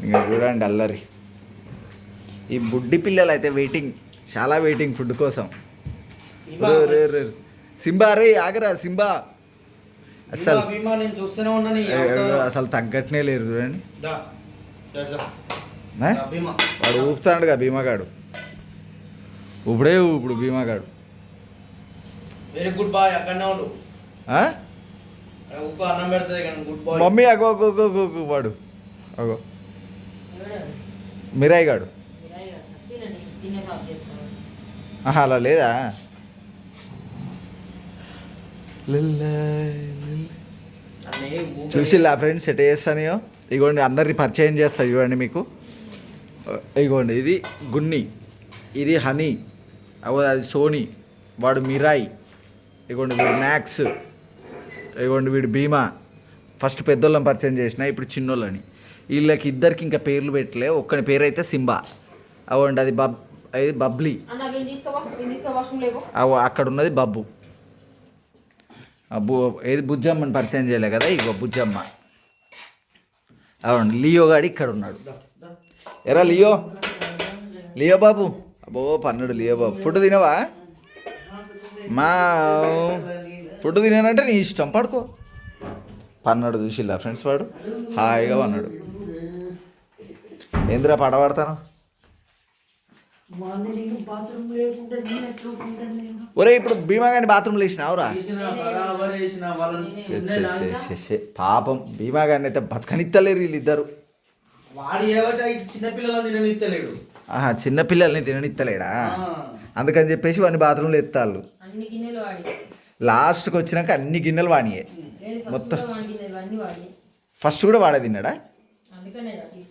ఇంకా చూడండి అల్లరి. ఈ బుడ్డి పిల్లలు అయితే వెయిటింగ్ చాలా వెయిటింగ్ ఫుడ్ కోసం. సింబా రే ఆగరా సింబా. అసలు. అసలు తగ్గట్నే లేరు చూడండి. వాడు ఊపుతాడుగా భీమాగాడు. ఊపుడే ఊపుడు భీమాగాడు. వెరీ గుడ్ బాయ్ అక్కడనే ఉండు. అన్నం పెడుతుంది కానీ గుడ్ బాయ్. మమ్మీ అగో, అగో అగో, వాడు. అగో. మిరాయి గాడు. అలా లేదా? చూసిల్లా ఫ్రెండ్స్ ఎట్ చేస్తానో ఇగోండి అందరిని పరిచయం చేస్తా చూడండి మీకు. ఇగోండి ఇది గున్ని ఇది హనీ అది సోనీ వాడు మిరాయి. ఇగోండి వీడు మ్యాక్స్. ఇగోండి వీడు భీమా. ఫస్ట్ పెద్దోళ్ళని పరిచయం చేసిన ఇప్పుడు చిన్నోళ్ళని. వీళ్ళకి ఇద్దరికి ఇంకా పేర్లు పెట్టలే. ఒక్కని పేరు అయితే సింబా. అవ్వండి అది బబ్ అది బబ్లీ. అవు అక్కడ ఉన్నది బబ్బు. అబ్బు ఏది బుజ్జమ్మని పరిచయం చేయలే కదా ఇగో బుజ్జమ్మ. అవును లియో గాడి ఇక్కడ ఉన్నాడు ఎరా లియో? లియో బాబు? అబ్బో పన్నుడు లియో బాబు. ఫుడ్ తినవా? మా ఫుడ్ తినానంటే నీ ఇష్టం. పడుకో. పన్నాడు చూసిల్లా ఫ్రెండ్స్ వాడు? హాయిగా పన్నాడు ఏందిరా పాట పాడతాను. బాత్రూమ్ ఒరే ఇప్పుడు భీమా షే, షే, షే. పాపం భీమా గారిని అయితే బతకనిత్తలేరు వీళ్ళిద్దరు. ఆహా చిన్నపిల్లల్ని తిననిత్తలేడా? ఆ. అందుకని చెప్పేసి వాడిని బాత్రూంలో ఎత్తాళ్ళు. అన్ని గిన్నెలు వాడి. లాస్ట్కి వచ్చినాక అన్ని గిన్నెలు వాడియే. ఫస్ట్ మొత్తం. ఫస్ట్ కూడా వాడే తిన్నాడా? అందుకనే కదా తీసుకోలేదు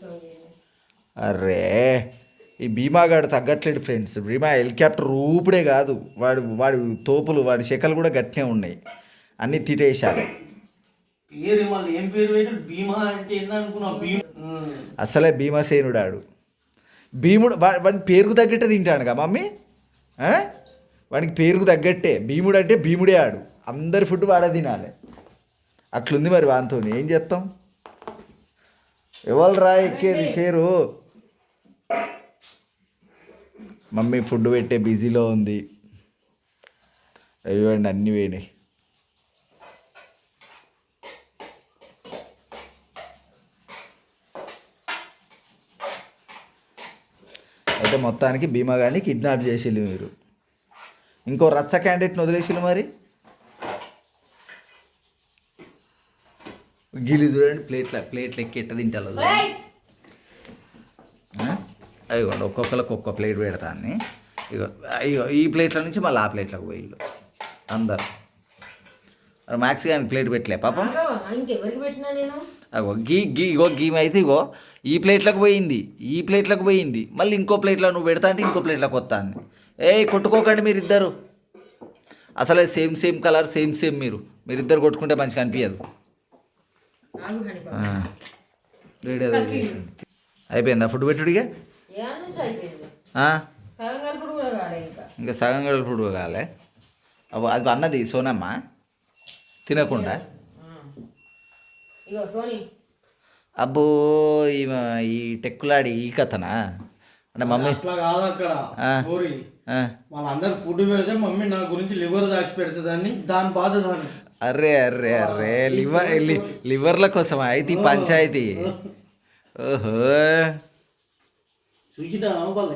అరే ఈ భీమాగాడు తగ్గట్లేడు ఫ్రెండ్స్. భీమా హెలికాప్టర్ ఊపిడే కాదు. వాడు వాడి తోపులు వాడి శకలు కూడా గట్టినే ఉన్నాయి. అన్నీ భీమ్ అసలే భీమసేనుడు ఆడు భీముడు వా- వాడిని పేరుకు తగ్గట్టే తింటాడుగా మమ్మీ? వాడికి పేరుకు తగ్గట్టే. భీముడు అంటే భీముడే ఆడు. అందరి ఫుడ్ వాడే తినాలి. అట్లుంది మరి వానితో ఏం చేస్తాం ఎవరు రా ఎక్కేది? షేరు? మమ్మీ ఫుడ్ పెట్టే బిజీలో ఉంది. ఇవ్వండి అన్నీ పోయినాయి. అయితే మొత్తానికి భీమా గాని కిడ్నాప్ చేసిల్లు మీరు. ఇంకో రచ్చ క్యాండిడేట్ని వదిలేసిల్లు మరి? గిలి చూడండి ప్లేట్ల ప్లేట్లు ఎక్కి ఎట్ట తింటారు అయ్యోండి ఒక్కొక్కరికి ఒక్కొక్క ప్లేట్ పెడతాన్ని ఇగో అయ్యో ఈ ప్లేట్ల నుంచి మళ్ళీ ఆ ప్లేట్లకు పోయిల్లు అందరు. మరి మ్యాక్స్ కానీ ప్లేట్ పెట్టలే పాపం. అగో గీ గీ ఇగో గీమ్ అయితే ఇగో ఈ ప్లేట్లకు పోయింది ఈ ప్లేట్లకు పోయింది మళ్ళీ ఇంకో ప్లేట్లో నువ్వు పెడతా అంటే ఇంకో ప్లేట్లకు వస్తాను ఏ కొట్టుకోకండి మీరు ఇద్దరు అసలే same same colour same same మీరు. మీరిద్దరు కొట్టుకుంటే మంచిగా అనిపించదు. అయిపోయిందా ఫుడ్ పెట్టుడిగా ఇంకా. సగం గడుపుడు కాలే. అబ్బో అది అన్నది సోనమ్మ? తినకుండా? ఆ. ఇగో సోనీ. అబ్బో ఈ ఈ టెక్కులాడి ఈ కథనా? అంటే మమ్మీ అట్లా కాదు అక్కడ. స్టోరీ. వాళ్ళందరూ ఫుడ్ పెడితే మమ్మీ నా గురించి లివర్ దాచి పెడుతుందని దాని బాధ దాని అరే అరే అరే లివర్ లివర్ల కోసం అయితే ఈ పంచాయతీ. ఓహో. చూసినా వాళ్ళ